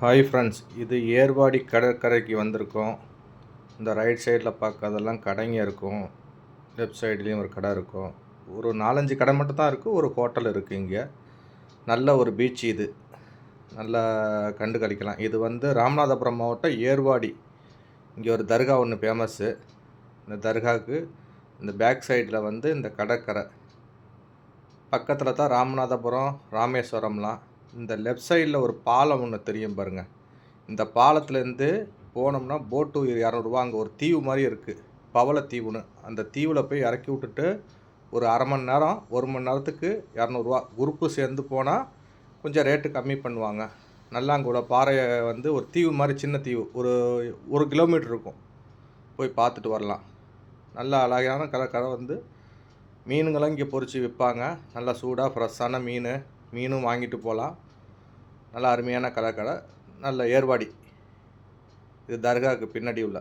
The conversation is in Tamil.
ஹாய் ஃப்ரெண்ட்ஸ் இது ஏர்வாடி கடற்கரைக்கு வந்திருக்கோம். இந்த ரைட் சைடில் பார்க்கறதெல்லாம் கடைங்க இருக்கும். லெஃப்ட் சைட்லேயும் ஒரு கடை இருக்கும். ஒரு நாலஞ்சு கடை மட்டும் தான் இருக்குது ஒரு ஹோட்டல் இருக்குது இங்கே. நல்ல ஒரு பீச் இது. நல்லா கண்டு கழிக்கலாம் இது வந்து ராமநாதபுரம் மாவட்டம் ஏர்வாடி. இங்கே ஒரு தர்கா ஒன்று ஃபேமஸ்ஸு இந்த தர்காவுக்கு இந்த பேக் சைடில் வந்து இந்த கடற்கரை. பக்கத்தில் தான் ராமநாதபுரம் ராமேஸ்வரம்லாம். இந்த லெஃப்ட் சைடில் ஒரு பாலம் ஒன்று தெரியும் பாருங்கள் இந்த பாலத்துலேருந்து போனோம்னா போட்டு இரநூறுவா அங்கே ஒரு தீவு மாதிரி இருக்குது பவளத்தீவுன்னு அந்த தீவில் போய் இறக்கி விட்டுட்டு ஒரு அரை மணி நேரம் ஒரு மணி நேரத்துக்கு இரநூறுவா குரூப்பு சேர்ந்து போனால் கொஞ்சம் ரேட்டு கம்மி பண்ணுவாங்க. நல்லா அங்கே உள்ள பாறையை வந்து ஒரு தீவு மாதிரி சின்ன தீவு. ஒரு ஒரு கிலோமீட்டர் இருக்கும். போய் பார்த்துட்டு வரலாம். நல்லா அழகான கடற்கரை வந்து மீனுங்களாம் இங்கே பொரித்து விற்பாங்க. நல்லா சூடாக ஃப்ரெஷ்ஷான மீன். மீனும் வாங்கிட்டு போகலாம் நல்ல அருமையான கடற்கரை நல்ல ஏர்வாடி. இது தர்காவுக்கு பின்னாடி உள்ள.